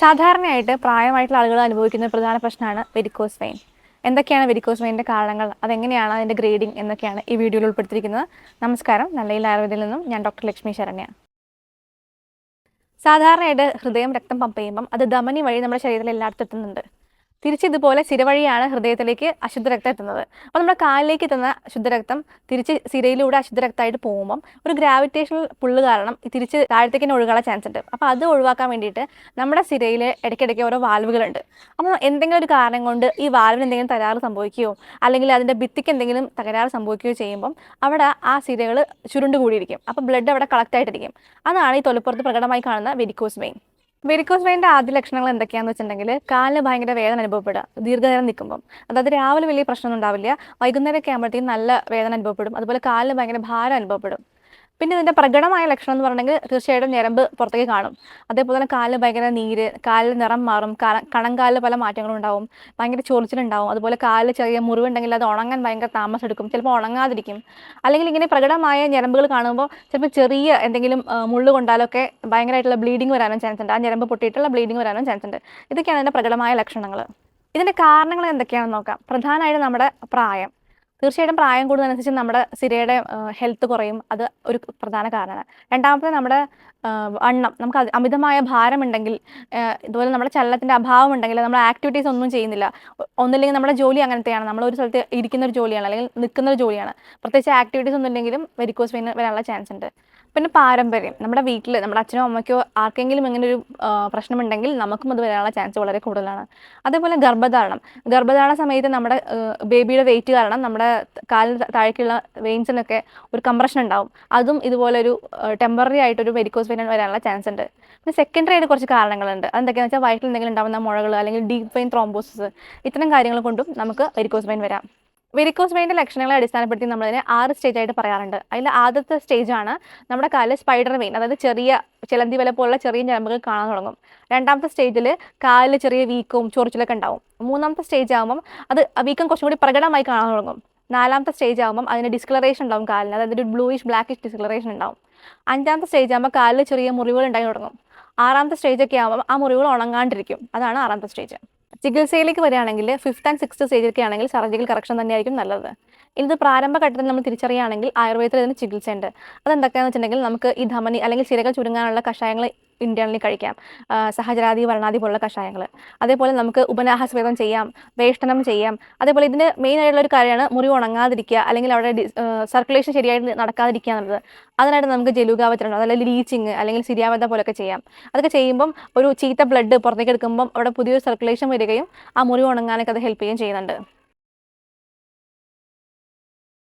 സാധാരണയായിട്ട് പ്രായമായിട്ടുള്ള ആളുകൾ അനുഭവിക്കുന്ന പ്രധാന പ്രശ്നമാണ് വെരിക്കോസ് വെയിൻ എന്തൊക്കെയാണ് വെരിക്കോസ് വെയിന്റെ കാരണങ്ങൾ? അതെങ്ങനെയാണ് അതിന്റെ ഗ്രേഡിംഗ് എന്നൊക്കെയാണ് ഈ വീഡിയോയിൽ ഉൾപ്പെടുത്തിയിരിക്കുന്നത്. നമസ്കാരം. നല്ലയിൽ ആയുർവേദയിൽ നിന്നും ഞാൻ ഡോക്ടർ ലക്ഷ്മി ശരണ്യ. സാധാരണയായിട്ട് ഹൃദയം രക്തം പമ്പ് ചെയ്യുമ്പം അത് ധമനി വഴി നമ്മുടെ ശരീരത്തിൽ എല്ലായിടത്തും എത്തുന്നുണ്ട്. തിരിച്ച് ഇതുപോലെ സിരവഴിയാണ് ഹൃദയത്തിലേക്ക് അശുദ്ധ രക്തം എത്തുന്നത്. അപ്പോൾ നമ്മുടെ കാലിലേക്ക് എത്തുന്ന ശുദ്ധരക്തം തിരിച്ച് സിരയിലൂടെ അശുദ്ധ രക്തമായിട്ട് പോകുമ്പം ഒരു ഗ്രാവിറ്റേഷണൽ പുള്ള് കാരണം തിരിച്ച് താഴത്തേക്ക് തന്നെ ഒഴുകാനുള്ള ചാൻസ് ഉണ്ട്. അപ്പോൾ അത് ഒഴിവാക്കാൻ വേണ്ടിയിട്ട് നമ്മുടെ സിരയിൽ ഇടയ്ക്കിടയ്ക്ക് ഓരോ വാൽവുകളുണ്ട്. അപ്പോൾ എന്തെങ്കിലും ഒരു കാരണം കൊണ്ട് ഈ വാൽവിന് എന്തെങ്കിലും തകരാറ് സംഭവിക്കുകയോ അല്ലെങ്കിൽ അതിന്റെ ഭിത്തിക്ക് എന്തെങ്കിലും തകരാറ് സംഭവിക്കുകയോ ചെയ്യുമ്പം അവിടെ ആ സിരകൾ ചുരുണ്ടുകൂടിയിരിക്കും അപ്പോൾ ബ്ലഡ് അവിടെ കളക്റ്റ് ആയിട്ടിരിക്കും. അതാണ് ഈ തൊലപ്പുറത്ത് പ്രകടമായി കാണുന്ന വെരിക്കോസ് വെയിൻ വെരിക്കോസ് വെയിന്റെ ആദ്യ ലക്ഷണങ്ങൾ എന്തൊക്കെയാണെന്ന് വെച്ചിട്ടുണ്ടെങ്കിൽ കാലിന് ഭയങ്കര വേദന അനുഭവപ്പെടുക ദീർഘനേരം നിൽക്കുമ്പം. അതായത് രാവിലെ വലിയ പ്രശ്നമൊന്നും ഉണ്ടാവില്ല വൈകുന്നേരമൊക്കെ ആകുമ്പോഴത്തേക്കും നല്ല വേദന അനുഭവപ്പെടും അതുപോലെ കാലിന് ഭയങ്കര ഭാരം അനുഭവപ്പെടും. പിന്നെ ഇതിന്റെ പ്രകടമായ ലക്ഷണം എന്ന് പറഞ്ഞെങ്കിൽ തീർച്ചയായിട്ടും ഞരമ്പ് പുറത്തേക്ക് കാണും. അതേപോലെ തന്നെ കാലിൽ ഭയങ്കര നീര് കാലിൽ നിറം മാറും കാല- കണങ്കാലിൽ പല മാറ്റങ്ങളും ഉണ്ടാവും ഭയങ്കര ചൊറിച്ചിലുണ്ടാവും. അതുപോലെ കാലിൽ ചെറിയ മുറിവുണ്ടെങ്കിൽ അത് ഉണങ്ങാൻ ഭയങ്കര താമസം എടുക്കും. ചിലപ്പോൾ ഉണങ്ങാതിരിക്കും. അല്ലെങ്കിൽ ഇങ്ങനെ പ്രകടമായ ഞരമ്പുകൾ കാണുമ്പോൾ ചിലപ്പോൾ ചെറിയ എന്തെങ്കിലും മുള്ളു കൊണ്ടാലൊക്കെ ഭയങ്കരമായിട്ടുള്ള ബ്ലീഡിങ് വരാനും ചാൻസ് ഉണ്ട്. ആ ഞരമ്പ് പൊട്ടിയിട്ടുള്ള ബ്ലീഡിങ് വരാനും ചാൻസ് ഉണ്ട്. ഇതൊക്കെയാണ് ഇതിന്റെ പ്രകടമായ ലക്ഷണങ്ങൾ. ഇതിന്റെ കാരണങ്ങൾ എന്തൊക്കെയാണെന്ന് നോക്കാം. പ്രധാനമായിട്ടും നമ്മുടെ പ്രായം. തീർച്ചയായിട്ടും പ്രായം കൂടുന്നതനുസരിച്ച് നമ്മുടെ സിരയുടെ ഹെൽത്ത് കുറയും. അത് ഒരു പ്രധാന കാരണമാണ്. രണ്ടാമത്തെ നമ്മുടെ വണ്ണം. നമുക്ക് അമിതമായ ഭാരമുണ്ടെങ്കിൽ ഇതുപോലെ നമ്മുടെ ചലനത്തിന്റെ അഭാവം ഉണ്ടെങ്കിൽ നമ്മൾ ആക്ടിവിറ്റീസ് ഒന്നും ചെയ്യുന്നില്ല. ഒന്നില്ലെങ്കിൽ നമ്മുടെ ജോലി അങ്ങനത്തെയാണ്. നമ്മൾ ഒരു സ്ഥലത്ത് ഇരിക്കുന്ന ഒരു ജോലിയാണ് അല്ലെങ്കിൽ നിൽക്കുന്ന ഒരു ജോലിയാണ്. പ്രത്യേകിച്ച് ആക്ടിവിറ്റീസ് ഒന്നും ഇല്ലെങ്കിലും വെരിക്കോസ് വെയിൻ വരാനുള്ള ചാൻസ് ഉണ്ട്. പിന്നെ പാരമ്പര്യം. നമ്മുടെ വീട്ടിൽ നമ്മുടെ അച്ഛനോ അമ്മയ്ക്കോ ആർക്കെങ്കിലും ഇങ്ങനെ ഒരു പ്രശ്നമുണ്ടെങ്കിൽ നമുക്കും അത് വരാനുള്ള ചാൻസ് വളരെ കൂടുതലാണ്. അതേപോലെ ഗർഭധാരണം. ഗർഭധാരണ സമയത്ത് നമ്മുടെ ബേബിയുടെ വെയിറ്റ് കാരണം നമ്മുടെ കാലിന് താഴേക്കുള്ള വെയിൻസിനൊക്കെ ഒരു കംപ്രഷൻ ഉണ്ടാവും. അതും ഇതുപോലൊരു ടെമ്പററി ആയിട്ടൊരു വെരിക്കോസ് വെയിൻ വരാനുള്ള ചാൻസ് ഉണ്ട് പിന്നെ സെക്കൻഡറി ആയിട്ട് കുറച്ച് കാരണങ്ങളുണ്ട്. അതെന്തൊക്കെയാണെന്ന് വെച്ചാൽ വയറ്റിൽ എന്തെങ്കിലും ഉണ്ടാവുന്ന മുഴകൾ അല്ലെങ്കിൽ ഡീപ് വെയിൻ ത്രോംബോസിസ് ഇത്തരം കാര്യങ്ങൾ കൊണ്ടും നമുക്ക് വെരിക്കോസ് വെയിൻ വരാം. വെരിക്കോസ് വെയിന്റെ ലക്ഷണങ്ങളെ അടിസ്ഥാനപ്പെടുത്തി നമ്മളതിനെ ആറ് സ്റ്റേജ് ആയിട്ട് പറയാറുണ്ട്. അതിൽ ആദ്യത്തെ സ്റ്റേജാണ് നമ്മുടെ കാലിൽ സ്പൈഡർ വെയിൻ അതായത് ചെറിയ ചിലന്തി വില പോലുള്ള ചെറിയ ഞരമ്പുകൾ കാണാൻ തുടങ്ങും. രണ്ടാമത്തെ സ്റ്റേജിൽ കാലിൽ ചെറിയ വീക്കവും ചൊറിച്ചിലൊക്കെ ഉണ്ടാവും. മൂന്നാമത്തെ സ്റ്റേജ് ആകുമ്പം അത് വീക്കം കുറച്ചും കൂടി പ്രകടമായി കാണാൻ തുടങ്ങും. നാലാമത്തെ സ്റ്റേജ് ആകുമ്പം അതിന് ഡിസ്കളറേഷൻ ഉണ്ടാവും കാലിന്. അതായത് ഒരു ബ്ലൂയിഷ് ബ്ലാക്കിഷ് ഡിസ്കളറേഷൻ ഉണ്ടാവും. അഞ്ചാമത്തെ സ്റ്റേജ് ആകുമ്പോൾ കാലിൽ ചെറിയ മുറിവുകൾ ഉണ്ടായി തുടങ്ങും. ആറാമത്തെ സ്റ്റേജ് ഒക്കെ ആകുമ്പോൾ ആ മുറിവുകൾ ഉണങ്ങാണ്ടിരിക്കും. അതാണ് ആറാമത്തെ സ്റ്റേജ് ചികിത്സയിലേക്ക് വരികയാണെങ്കിൽ ഫിഫ്ത്ത് ആൻഡ് സിക്സ്ത് സ്റ്റേജിലൊക്കെ ആണെങ്കിൽ സർജിക്കൽ കറക്ഷൻ തന്നെയായിരിക്കും നല്ലത്. ഇത് പ്രാരംഭഘട്ടത്തിൽ നമ്മൾ തിരിച്ചറിയുകയാണെങ്കിൽ ആയുർവേദത്തിൽ ഇതിന് ചികിത്സയുണ്ട്. അതെന്തൊക്കെയാണെന്ന് വെച്ചിട്ടുണ്ടെങ്കിൽ നമുക്ക് ഈ ധമനി അല്ലെങ്കിൽ ചിരകൾ ചുരുങ്ങാനുള്ള കഷായങ്ങൾ ഇന്റേണലി കഴിക്കാം. സഹചരാതി വർണാതി പോലുള്ള കഷായങ്ങൾ അതേപോലെ നമുക്ക് ഉപനാഹസ്വേദം ചെയ്യാം വേഷ്ടനം ചെയ്യാം. അതേപോലെ ഇതിന്റെ മെയിൻ ആയിട്ടുള്ള ഒരു കാര്യമാണ് മുറിവ് ഉണങ്ങാതിരിക്കുക അല്ലെങ്കിൽ അവിടെ സർക്കുലേഷൻ ശരിയായിട്ട് നടക്കാതിരിക്കുക എന്നുള്ളത്. അതിനായിട്ട് നമുക്ക് ജലുകാവത്തരണം അതായത് ലീച്ചിങ് അല്ലെങ്കിൽ സിരിയാവത പോലൊക്കെ ചെയ്യാം. അതൊക്കെ ചെയ്യുമ്പം ഒരു ചീത്ത ബ്ലഡ് പുറത്തേക്ക് എടുക്കുമ്പം അവിടെ പുതിയൊരു സർക്കുലേഷൻ വരികയും ആ മുറിവ് ഉണങ്ങാനൊക്കെ അത് ഹെൽപ്പ് ചെയ്യുകയും ചെയ്യുന്നുണ്ട്.